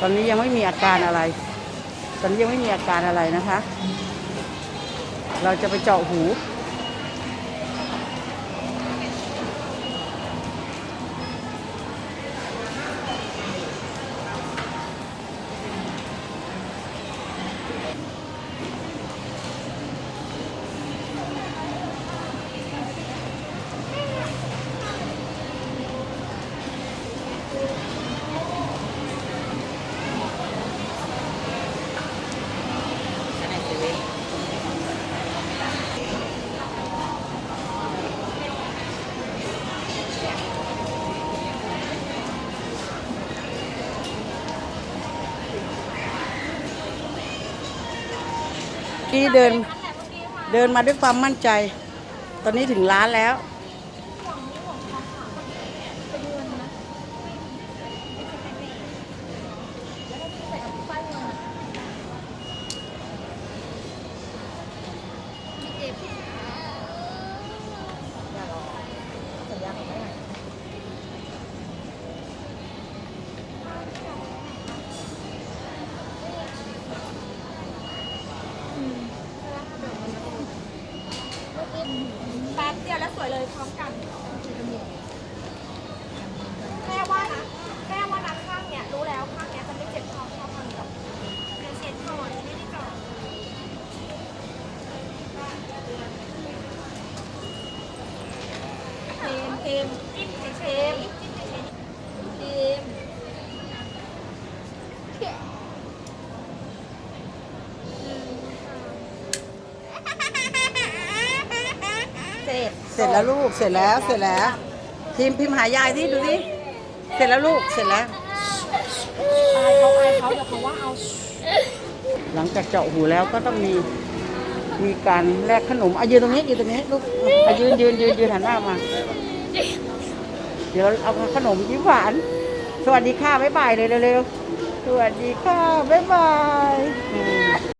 ตอนนี้ยังไม่มีอาการอะไร ตอนนี้ยังไม่มีอาการอะไรนะคะ เราจะไปเจาะหู ที่เดินเดินมาด้วยความมั่นใจ ตอนนี้ถึงร้านแล้ว แป๊บเดียวแล้วสวยเลยพร้อมกันแม่ว่านะแม่ว่านะข้างเนี้ยรู้แล้วข้างเนี้ยจะไม่เจ็บท้องเท่าข้างนี้หรอกเดี๋ยวเช็ดก่อนไม่ได้ก่อนเทมเทมจิ้มเฉยๆจิ้มเฉยๆเทม เสร็จเสร็จแล้วลูก เสร็จแล้ว เสร็จแล้ว พิมพ์พิมพ์หายายที่ดูดิเสร็จแล้วลูก เสร็จแล้ว อายเขาอายเขาเดี๋ยวเขาว่าเอาหลังจากเจาะหูแล้วก็ต้องมีมีการแลกขนมอะยืนตรงนี้ยืนตรงนี้ลูกอะยืนยืนยืนยืนหันหน้ามา เดี๋ยวเอาขนมยิ้มหวาน สวัสดีค่ะบ๊ายบายเลยเร็วๆสวัสดีค่ะบ๊ายบายอืม